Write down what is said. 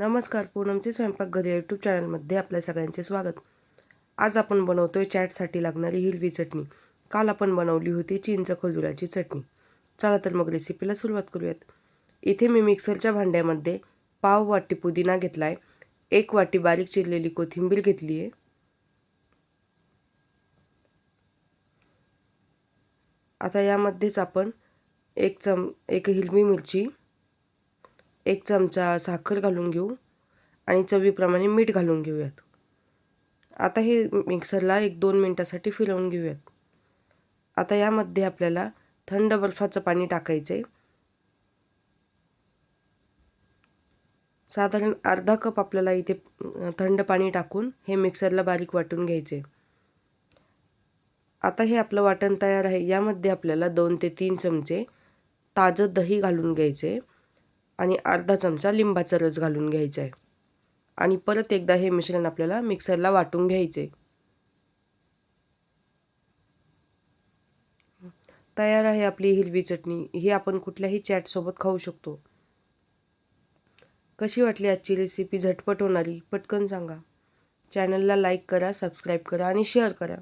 नमस्कार पूनमचे स्वयंपाकघर यूट्यूब चॅनलमध्ये आपल्या सगळ्यांचे स्वागत. आज आपण बनवतोय चॅटसाठी लागणारी हिरवी चटणी. काल आपण बनवली होती चिंच खजुराची चटणी. चला तर मग रेसिपीला सुरुवात करूयात. इथे मी मिक्सरच्या भांड्यामध्ये पाव वाटी पुदिना घेतला आहे एक वाटी बारीक चिरलेली कोथिंबीर घेतली आहे. आता यामध्येच आपण एक चम एक हिरवी मिरची एक चमचा साखर घालून घेऊ आणि चवीप्रमाणे मीठ घालून घेऊयात. आता हे मिक्सरला एक दोन मिनटासाठी फिरवून घेऊयात. आता यामध्ये आपल्याला थंड बर्फाचं पाणी टाकायचं आहे साधारण अर्धा कप आपल्याला इथे थंड पाणी टाकून हे मिक्सरला बारीक वाटून घ्यायचे आता हे आपलं वाटण तयार आहे. यामध्ये आपल्याला दोन ते तीन चमचे ताजं दही घालून घ्यायचे आणि अर्धा चमचा लिंबाचा रस घालून घ्यायचा आहे आणि परत एकदा हे मिश्रण आपल्याला मिक्सरला वाटून घ्यायचे तयार आहे आपली हिरवी चटणी. ही आपण कुठल्याही चॅटसोबत खाऊ शकतो. कशी वाटली आजची रेसिपी झटपट होणारी? पटकन सांगा. चॅनलला लाईक करा सबस्क्राईब करा आणि शेअर करा.